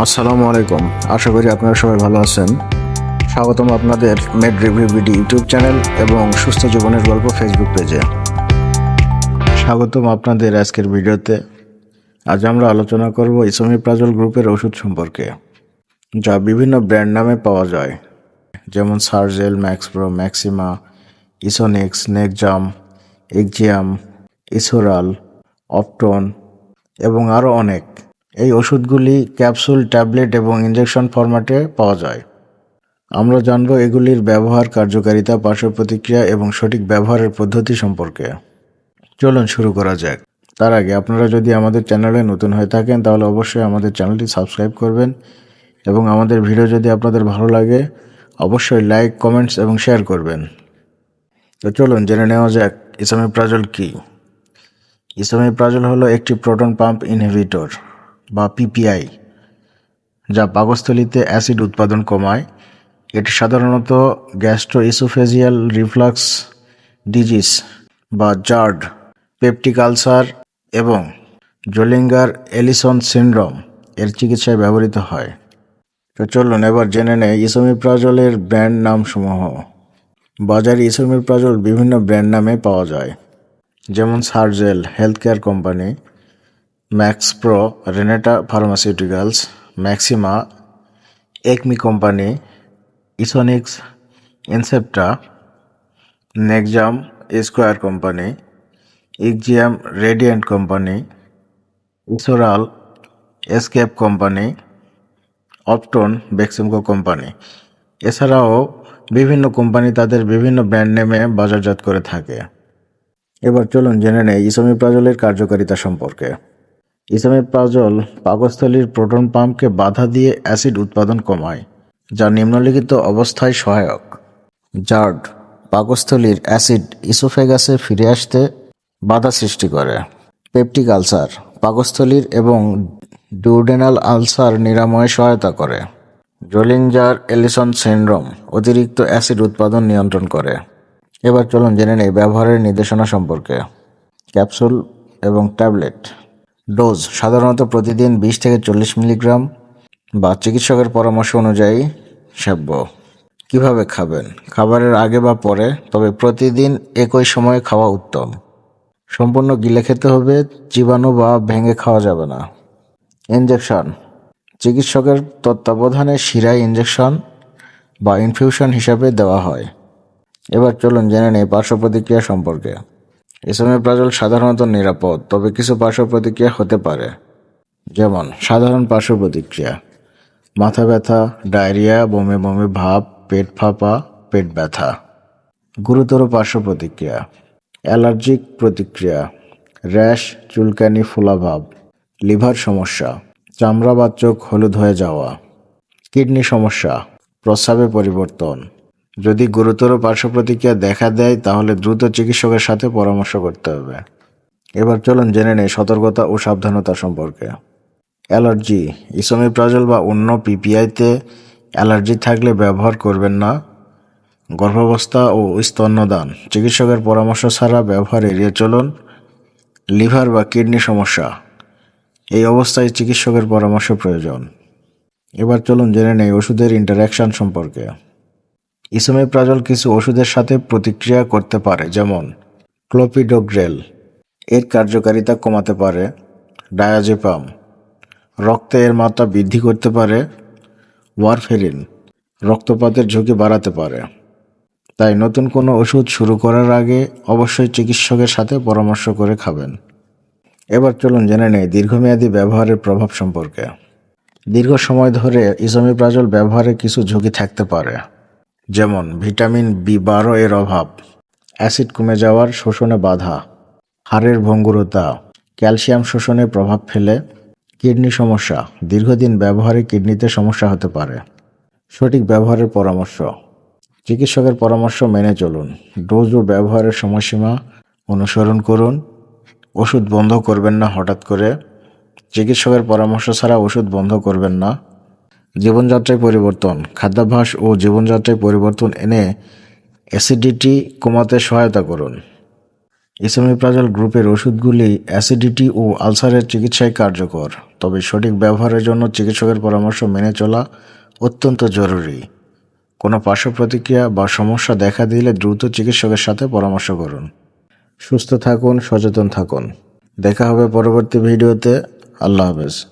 আসসালামু আলাইকুম। আশা করি আপনারা সবাই ভালো আছেন। স্বাগতম আপনাদের med review BD YouTube channel এবং সুস্থ জীবনের গল্প ফেসবুক পেজে। স্বাগতম আপনাদের আজকের ভিডিওতে। আজ আমরা আলোচনা করব ইসমি প্রাজল গ্রুপের ওষুধ সম্পর্কে, যা বিভিন্ন ব্র্যান্ড নামে পাওয়া যায়। যেমন Sergel Maxpro Maxima Esonix Nexum Axiom Esoral Opton এবং আরও অনেক। এই ওষুধগুলি ক্যাপসুল, ট্যাবলেট এবং ইঞ্জেকশন ফরম্যাটে পাওয়া যায়। আমরা জানব এগুলির ব্যবহার কার্যকারিতা পার্শ্ব প্রতিক্রিয়া এবং সঠিক ব্যবহারের পদ্ধতি সম্পর্কে। চলুন শুরু করা যাক। তার আগে আপনারা যদি আমাদের চ্যানেলে নতুন হয়ে থাকেন, তাহলে অবশ্যই আমাদের চ্যানেলটি সাবস্ক্রাইব করবেন এবং আমাদের ভিডিও যদি আপনাদের ভালো লাগে, অবশ্যই লাইক, কমেন্টস এবং শেয়ার করবেন। তো চলুন জেনে নেওয়া যাক ইসামিপ্রাজল কী। ইসামিপ্রাজল হলো একটি প্রোটন পাম্প ইনহিবিটর। বা পিপিআই যা পাকস্থলিতে অ্যাসিড উৎপাদন কমায়। এটি সাধারণত গ্যাস্ট্রো ইসোফেজিয়াল রিফ্লাক্স ডিজিজ বা জার্ড, পেপটিক আলসার এবং জোলিঙ্গার এলিসন সিনড্রোম এর চিকিৎসায় ব্যবহৃত হয়। তো চলুন এবার জেনে নেই ইসোমিপ্রাজলের ব্র্যান্ড নামসমূহ। বাজারে ইসোমিপ্রাজল বিভিন্ন ব্র্যান্ড নামে পাওয়া যায়। যেমন Sergel health care company Maxpro Renata pharmaceuticals Maxima Acme company Esonix Incepta Nexum Square company Exium Radiant company Esoral escape company Opton Beximco company এছাড়াও বিভিন্ন কোম্পানি তাদের বিভিন্ন ব্র্যান্ড নেমে বাজারজাত করে থাকে। এবার চলুন জেনে নেই ইসোমিপ্রাজলের কার্যকারিতা সম্পর্কে। ইসোমিপ্রাজল পাকস্থলীর প্রোটন পাম্পকে বাধা দিয়ে অ্যাসিড উৎপাদন কমায়, যা নিম্নলিখিত অবস্থায় সহায়ক। জার্ড, পাকস্থলীর অ্যাসিড ইসোফেগাসে ফিরে আসতে বাধা সৃষ্টি করে। পেপটিক আলসার, পাকস্থলীর এবং ডিউডেনাল আলসার নিরাময়ে সহায়তা করে। জোলিঞ্জার এলিসন সিনড্রোম অতিরিক্ত অ্যাসিড উৎপাদন নিয়ন্ত্রণ করে। এবার চলুন জেনে নেই ব্যবহারের নির্দেশনা সম্পর্কে। ক্যাপসুল এবং ট্যাবলেট। ডোজ সাধারণত প্রতিদিন বিশ থেকে চল্লিশ মিলিগ্রাম বা চিকিৎসকের পরামর্শ অনুযায়ী সেব্য। কীভাবে খাবেন? খাবারের আগে বা পরে, তবে প্রতিদিন একই সময়ে খাওয়া উত্তম। সম্পূর্ণ গিলে খেতে হবে, জীবাণু বা ভেঙে খাওয়া যাবে না। ইনজেকশন। চিকিৎসকের তত্ত্বাবধানে শিরায় ইনজেকশন বা ইনফিউশন হিসাবে দেওয়া হয়। এবার চলুন জেনে নেই পার্শ্ব প্রতিক্রিয়া সম্পর্কে। প্রাজল সাধারণত নিরাপদ, তবে কিছু পার্শ্ব প্রতিক্রিয়া হতে পারে। যেমন, সাধারণ পার্শ্ব প্রতিক্রিয়া। মাথা ব্যথা, ডায়রিয়া, বমি বমি ভাব, পেট ফাঁপা, পেট ব্যথা। গুরুতর পার্শ্ব প্রতিক্রিয়া। অ্যালার্জিক প্রতিক্রিয়া। র্যাশ, চুলকানি, ফোলাভাব। লিভার সমস্যা। চামড়া বা চোখ হলুদ হয়ে যাওয়া। কিডনি সমস্যা। প্রস্রাবে পরিবর্তন। যদি গুরুতর পার্শ্ব প্রতিক্রিয়া দেখা দেয়, তাহলে দ্রুত চিকিৎসকের সাথে পরামর্শ করতে হবে। এবার চলুন জেনে নেই সতর্কতা ও সাবধানতা সম্পর্কে। অ্যালার্জি, ইসোমিপ্রাজল বা অন্য পিপিআইতে অ্যালার্জি থাকলে ব্যবহার করবেন না। গর্ভাবস্থা ও স্তন্যদান, চিকিৎসকের পরামর্শ ছাড়া ব্যবহার এড়িয়ে চলুন। লিভার বা কিডনি সমস্যা, এই অবস্থায় চিকিৎসকের পরামর্শ প্রয়োজন। এবার চলুন জেনে নেই ওষুধের ইন্টারাকশন সম্পর্কে। ইসোমেপ্রাজল কিছু ওষুধের সাথে প্রতিক্রিয়া করতে পারে, যেমন ক্লোপিডোগ্রেল। এর কার্যকারিতা কমাতে পারে ডায়াজেপাম। রক্তে এর মাত্রা বৃদ্ধি করতে পারে ওয়ারফেরিন। রক্তপাতের ঝুঁকি বাড়াতে পারে। তাই নতুন কোনো ওষুধ শুরু করার আগে অবশ্যই চিকিৎসকের সাথে পরামর্শ করে খাবেন। এবার চলুন জেনে নেই দীর্ঘমেয়াদী ব্যবহারের প্রভাব সম্পর্কে। দীর্ঘ সময় ধরে ইসোমিপ্রাজল ব্যবহারে কিছু ঝুঁকি থাকতে পারে। যেমন ভিটামিন বি বারো এর অভাব, অ্যাসিড কমে যাওয়ার শোষণে বাধা, হাড়ের ভঙ্গুরতা, ক্যালসিয়াম শোষণে প্রভাব ফেলে, কিডনি সমস্যা, দীর্ঘদিন ব্যবহারে কিডনিতে সমস্যা হতে পারে। সঠিক ব্যবহারের পরামর্শ, চিকিৎসকের পরামর্শ মেনে চলুন। ডোজ ও ব্যবহারের সময়সীমা অনুসরণ করুন। ওষুধ বন্ধ করবেন না হঠাৎ করে। চিকিৎসকের পরামর্শ ছাড়া ওষুধ বন্ধ করবেন না। জীবনযাত্রায় পরিবর্তন, খাদ্যাভ্যাস ও জীবনযাত্রায় পরিবর্তন এনে অ্যাসিডিটি কমাতে সহায়তা করুন। ইসোমেপ্রাজল গ্রুপের ওষুধগুলি অ্যাসিডিটি ও আলসারের চিকিৎসায় কার্যকর, তবে সঠিক ব্যবহারের জন্য চিকিৎসকের পরামর্শ মেনে চলা অত্যন্ত জরুরি। কোনো পার্শ্ব প্রতিক্রিয়া বা সমস্যা দেখা দিলে দ্রুত চিকিৎসকের সাথে পরামর্শ করুন। সুস্থ থাকুন, সচেতন থাকুন। দেখা হবে পরবর্তী ভিডিওতে। আল্লাহ হাফেজ।